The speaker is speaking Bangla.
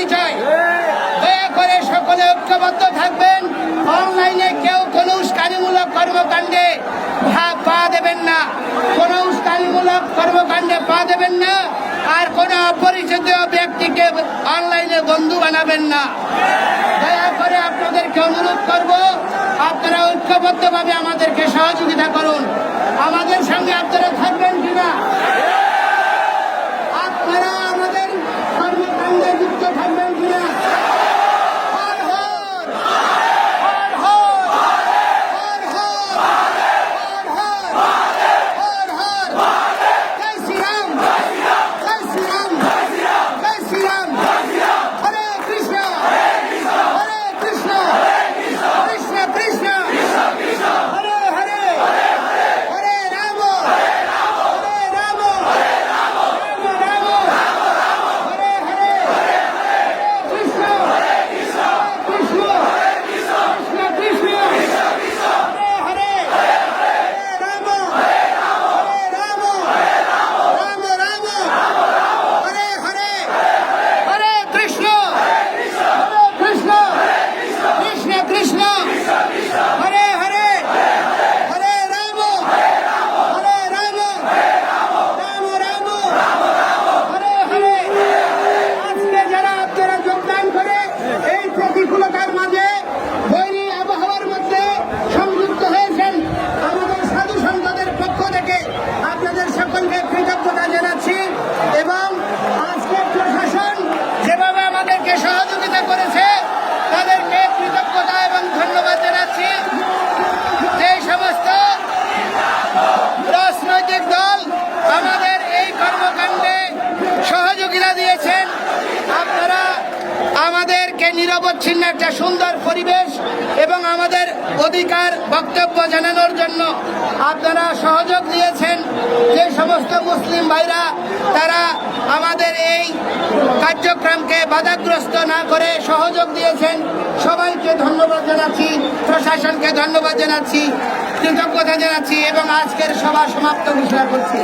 শান্তি চাই। দয়া করে সকলে ঐক্যবদ্ধ থাকবেন। অনলাইনে কেউ কোন উস্কানিমূলক কর্মকাণ্ডে পা দেবেন না। কোন উস্কানিমূলক কর্মকাণ্ডে পা দেবেন না। আর কোনো অপরিচিত ব্যক্তিকে অনলাইনে বন্ধু বানাবেন না। দয়া করে আপনাদেরকে অনুরোধ করব, আপনারা ঐক্যবদ্ধভাবে আমাদের নিরবচ্ছিন্ন একটা সুন্দর পরিবেশ এবং আমাদের অধিকার, বক্তব্য জানানোর জন্য আপনারা সহযোগ দিয়েছেন যে সমস্ত মুসলিম ভাইরা, তারা আমাদের এই কার্যক্রমকে বাধাগ্রস্ত না করে সহযোগ দিয়েছেন, সবাইকে ধন্যবাদ জানাচ্ছি, প্রশাসনকে ধন্যবাদ জানাচ্ছি, কৃতজ্ঞতা জানাচ্ছি এবং আজকের সভা সমাপ্ত ঘোষণা করছি।